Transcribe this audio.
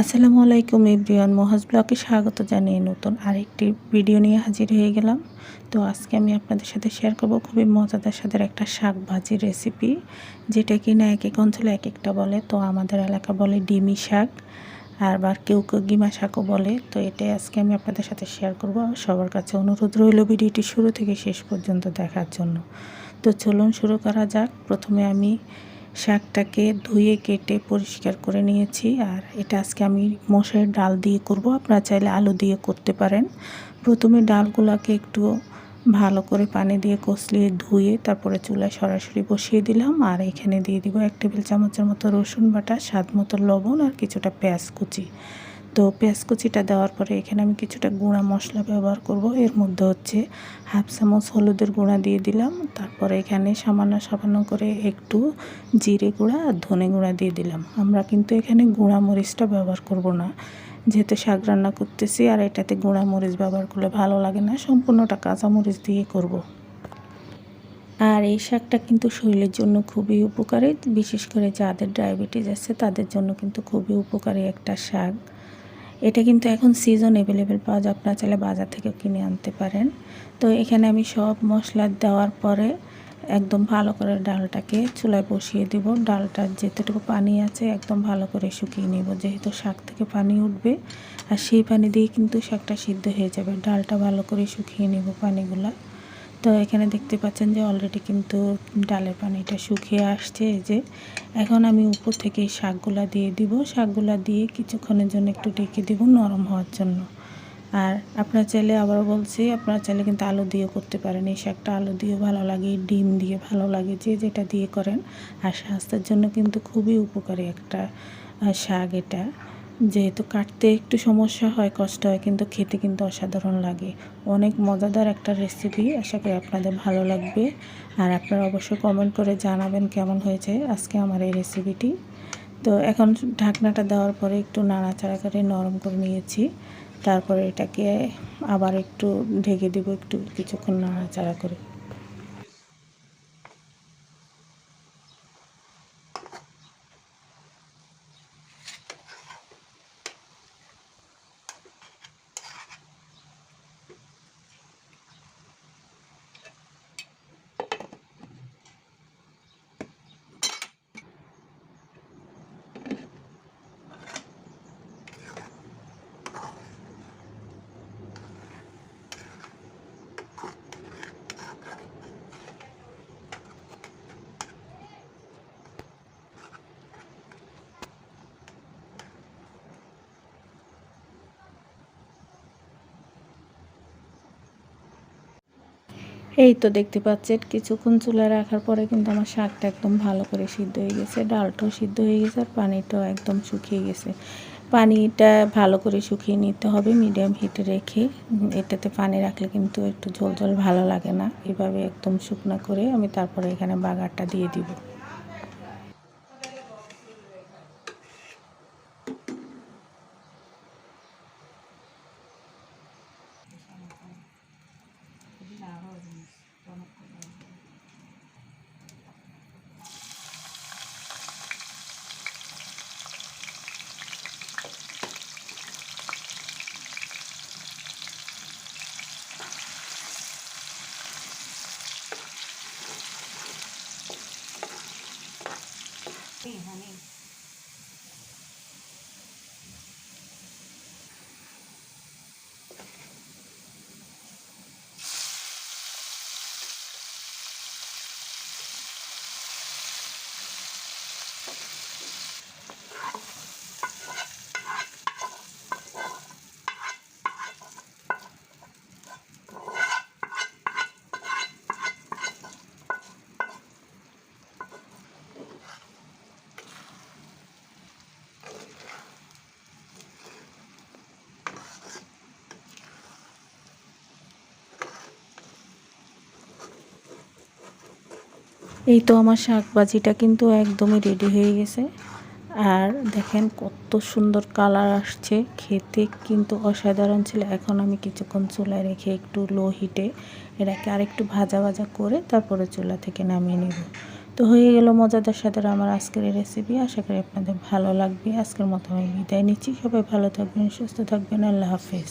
আসসালামু আলাইকুম এভরিওয়ান, মহাজ ব্লগে স্বাগত জানিয়ে নতুন আরেকটি ভিডিও নিয়ে হাজির হয়ে গেলাম। তো আজকে আমি আপনাদের সাথে শেয়ার করব খুবই মজাদার সাথে একটা শাক ভাজির রেসিপি যেটা কি না এক এক অঞ্চলে এক একটা বলে। তো আমাদের এলাকা বলে ডিমি শাক, আর বা কেউ কেউ গিমা শাকও বলে। তো এটাই আজকে আমি আপনাদের সাথে শেয়ার করব। সবার কাছে অনুরোধ রইল ভিডিওটি শুরু থেকে শেষ পর্যন্ত দেখার জন্য। তো চলুন শুরু করা যাক। প্রথমে আমি শাকটাকে ধুয়ে কেটে পরিষ্কার করে নিয়েছি। আর এটা আজকে আমি মশের ডাল দিয়ে করব। আপনারা চাইলে আলু দিয়ে করতে পারেন। প্রথমে ডালগুলোকে একটু ভালো করে পানি দিয়ে কষলিয়ে ধুয়ে তারপরে চুলায় সরাসরি বসিয়ে দিলাম। আর এখানে দিয়ে দিব এক টেবিল চামচের মতো রসুন বাটা, স্বাদ মতো লবণ আর কিছুটা পেঁয়াজ কুচি। তো পেঁয়াজ কুচিটা দেওয়ার পরে এখানে আমি কিছুটা গুঁড়া মশলা ব্যবহার করব। এর মধ্যে হচ্ছে হাফ চামচ হলুদের গুঁড়া দিয়ে দিলাম। তারপরে এখানে সামান্য সামান্য করে একটু জিরে গুঁড়া আর ধনে গুঁড়া দিয়ে দিলাম। আমরা কিন্তু এখানে গুঁড়া মরিচটা ব্যবহার করব না। যেহেতু শাক রান্না করতেছি আর এটাতে গুঁড়া মরিচ ব্যবহার করলে ভালো লাগে না, সম্পূর্ণটা কাঁচা মরিচ দিয়ে করব। আর এই শাকটা কিন্তু শরীরের জন্য খুবই উপকারী, বিশেষ করে যাদের ডায়াবেটিস আছে তাদের জন্য কিন্তু খুবই উপকারী একটা শাক। এটা কিন্তু এখন সিজন অ্যাভেলেবেল পাওয়া যায়। আপনারা চাইলে বাজার থেকে কিনে আনতে পারেন। তো এখানে আমি সব মশলা দেওয়ার পরে একদম ভালো করে ডালটাকে চুলায় বসিয়ে দিব। ডালটার যেতটুকু পানি আছে, একদম ভালো করে শুকিয়ে নিব। যেহেতু শাক থেকে পানি উঠবে, আর সেই পানি দিয়ে কিন্তু শাকটা সিদ্ধ হয়ে যাবে। ডালটা ভালো করে শুকিয়ে নিব পানিগুলা। তো এখানে দেখতে পাচ্ছেন যে অলরেডি কিন্তু ডালের পানিটা শুকিয়ে আসছে, এই যে। এখন আমি উপর থেকে শাকগুলা দিয়ে দিব। শাকগুলা দিয়ে কিছুক্ষণের জন্য একটু ডেকে দিব নরম হওয়ার জন্য। আর আপনার চাইলে আবার বলছি, আপনার চাইলে কিন্তু আলু দিয়ে করতে পারেন। এই শাকটা আলু দিয়ে ভালো লাগে, ডিম দিয়ে ভালো লাগে, যে যেটা দিয়ে করেন। আর স্বাস্থ্যের জন্য কিন্তু খুবই উপকারী একটা শাক এটা। যেহেতু কাটতে একটু সমস্যা হয়, কষ্ট হয়, কিন্তু খেতে কিন্তু অসাধারণ লাগে। অনেক মজাদার একটা রেসিপি আশা করি আপনাদের ভালো লাগবে। আর আপনারা অবশ্যই কমেন্ট করে জানাবেন কেমন হয়েছে আজকে আমার এই রেসিপিটি তো এখন ঢাকনাটা দেওয়ার পরে একটু নাড়াচাড়া করে নরম করে নিয়েছি। তারপরে এটাকে আবার একটু ঢেকে দেবো, একটু কিছুক্ষণ নাড়াচাড়া করে। এই তো দেখতে পাচ্ছেন, কিছুক্ষণ চুলা রাখার পরে কিন্তু আমার শাকটা একদম ভালো করে সিদ্ধ হয়ে গেছে, ডালটাও সিদ্ধ হয়ে গেছে আর পানিটাও একদম শুকিয়ে গেছে। পানিটা ভালো করে শুকিয়ে নিতে হবে, মিডিয়াম হিটে রেখে এটাতে পানি রাখলে কিন্তু একটু ঝোল ঝোল ভালো লাগে না। এভাবে একদম শুকনা করে আমি তারপরে এখানে বাগারটা দিয়ে দিব। 好嘞，好嘞。এই তো আমার শাক ভাজিটা কিন্তু একদমই রেডি হয়ে গেছে। আর দেখেন কত সুন্দর কালার আসছে। খেতে কিন্তু অসাধারণ ছিল। এখন আমি কিছুক্ষণ চুলায় রেখে একটু লো হিটে এটাকে আরেকটু ভাজা ভাজা করে তারপরে চুলা থেকে নামিয়ে নেব। তো হয়ে গেল মজাদার সাথে আমার আজকের এই রেসিপি আশা করি আপনাদের ভালো লাগবে। আজকের মতো আমি বিদায় নিচ্ছি। সবাই ভালো থাকবেন, সুস্থ থাকবেন। আল্লাহ হাফেজ।